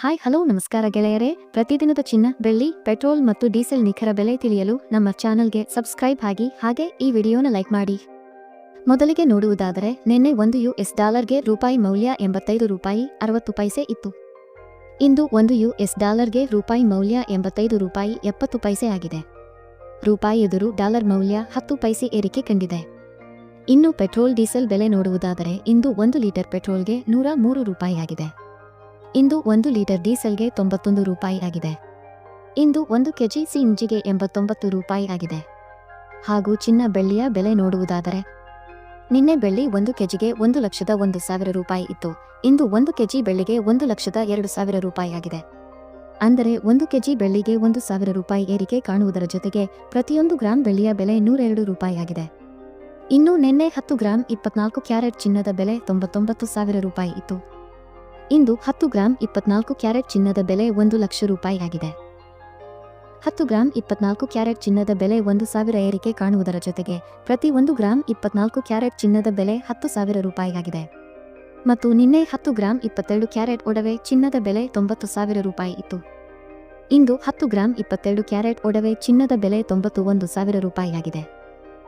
Hi, hello, ನಮಸ್ಕಾರ ಗೆಳೆಯರೇ. ಪ್ರತಿದಿನದ ಚಿನ್ನ, ಬೆಳ್ಳಿ, ಪೆಟ್ರೋಲ್ ಮತ್ತು ಡೀಸೆಲ್ ನಿಖರ ಬೆಲೆ ತಿಳಿಯಲು ನಮ್ಮ ಚಾನಲ್ಗೆ ಸಬ್ಸ್ಕ್ರೈಬ್ ಆಗಿ, ಹಾಗೆ ಈ ವಿಡಿಯೋನ ಲೈಕ್ ಮಾಡಿ. ಮೊದಲಿಗೆ ನೋಡುವುದಾದರೆ, ನಿನ್ನೆ ಒಂದು ಯು ಎಸ್ ಡಾಲರ್ಗೆ ರೂಪಾಯಿ ಮೌಲ್ಯ ಎಂಬತ್ತೈದು ರೂಪಾಯಿ ಅರವತ್ತು ಪೈಸೆ ಇತ್ತು. ಇಂದು ಒಂದು ಯು ಎಸ್ ಡಾಲರ್ಗೆ ರೂಪಾಯಿ ಮೌಲ್ಯ ಎಂಬತ್ತೈದು ರೂಪಾಯಿ ಎಪ್ಪತ್ತು ಪೈಸೆ ಆಗಿದೆ. ರೂಪಾಯಿ ಎದುರು ಡಾಲರ್ ಮೌಲ್ಯ ಹತ್ತು ಪೈಸೆ ಏರಿಕೆ ಕಂಡಿದೆ. ಇನ್ನು ಪೆಟ್ರೋಲ್, ಡೀಸೆಲ್ ಬೆಲೆ ನೋಡುವುದಾದರೆ, ಇಂದು ಒಂದು ಲೀಟರ್ ಪೆಟ್ರೋಲ್ಗೆ ನೂರ ಮೂರು ರೂಪಾಯಿ ಆಗಿದೆ. ಇಂದು ಒಂದು ಲೀಟರ್ ಡೀಸೆಲ್ಗೆ ತೊಂಬತ್ತೊಂದು ರೂಪಾಯಿ ಆಗಿದೆ. ಇಂದು ಒಂದು ಕೆಜಿ ಸಿಂಜಿಗೆ ಎಂಬತ್ತೊಂಬತ್ತು ರೂಪಾಯಿ ಆಗಿದೆ. ಹಾಗೂ ಚಿನ್ನ ಬೆಳ್ಳಿಯ ಬೆಲೆ ನೋಡುವುದಾದರೆ, ನಿನ್ನೆ ಬೆಳ್ಳಿ ಒಂದು ಕೆಜಿಗೆ ಒಂದು ಲಕ್ಷದ ಒಂದು ಸಾವಿರ ರೂಪಾಯಿ ಇತ್ತು. ಇಂದು ಒಂದು ಕೆಜಿ ಬೆಳ್ಳಿಗೆ ಒಂದು ಲಕ್ಷದ ಎರಡು ಸಾವಿರ ರೂಪಾಯಿ ಆಗಿದೆ. ಅಂದರೆ ಒಂದು ಕೆಜಿ ಬೆಳ್ಳಿಗೆ ಒಂದು ಸಾವಿರ ರೂಪಾಯಿ ಏರಿಕೆ ಕಾಣುವುದರ ಜೊತೆಗೆ ಪ್ರತಿಯೊಂದು ಗ್ರಾಂ ಬೆಳ್ಳಿಯ ಬೆಲೆ ನೂರೆರಡು ರೂಪಾಯಿ ಆಗಿದೆ. ಇನ್ನು ನಿನ್ನೆ ಹತ್ತು ಗ್ರಾಂ ಇಪ್ಪತ್ನಾಲ್ಕು ಕ್ಯಾರೆಟ್ ಚಿನ್ನದ ಬೆಲೆ ತೊಂಬತ್ತೊಂಬತ್ತು ಸಾವಿರ ರೂಪಾಯಿ ಇತ್ತು. ಇಂದು ಹತ್ತು ಗ್ರಾಂ ಇಪ್ಪತ್ನಾಲ್ಕು ಕ್ಯಾರೆಟ್ ಚಿನ್ನದ ಬೆಲೆ ಒಂದು ಲಕ್ಷ ರೂಪಾಯಿ ಆಗಿದೆ. ಹತ್ತು ಗ್ರಾಂ ಇಪ್ಪತ್ನಾಲ್ಕು ಕ್ಯಾರೆಟ್ ಚಿನ್ನದ ಬೆಲೆ ಒಂದು ಸಾವಿರ ಏರಿಕೆ ಕಾಣುವುದರ ಜೊತೆಗೆ ಪ್ರತಿ ಒಂದು ಗ್ರಾಂ ಇಪ್ಪತ್ನಾಲ್ಕು ಕ್ಯಾರೆಟ್ ಚಿನ್ನದ ಬೆಲೆ ಹತ್ತು ಸಾವಿರ ರೂಪಾಯಿಯಾಗಿದೆ ಮತ್ತು ನಿನ್ನೆ ಹತ್ತು ಗ್ರಾಂ ಇಪ್ಪತ್ತೆರಡು ಕ್ಯಾರೆಟ್ ಒಡವೆ ಚಿನ್ನದ ಬೆಲೆ ತೊಂಬತ್ತು ಸಾವಿರ ರೂಪಾಯಿ ಇತ್ತು. ಇಂದು ಹತ್ತು ಗ್ರಾಂ ಇಪ್ಪತ್ತೆರಡು ಕ್ಯಾರೆಟ್ ಒಡವೆ ಚಿನ್ನದ ಬೆಲೆ ತೊಂಬತ್ತು ಒಂದು ಸಾವಿರ ರೂಪಾಯಿ ಆಗಿದೆ.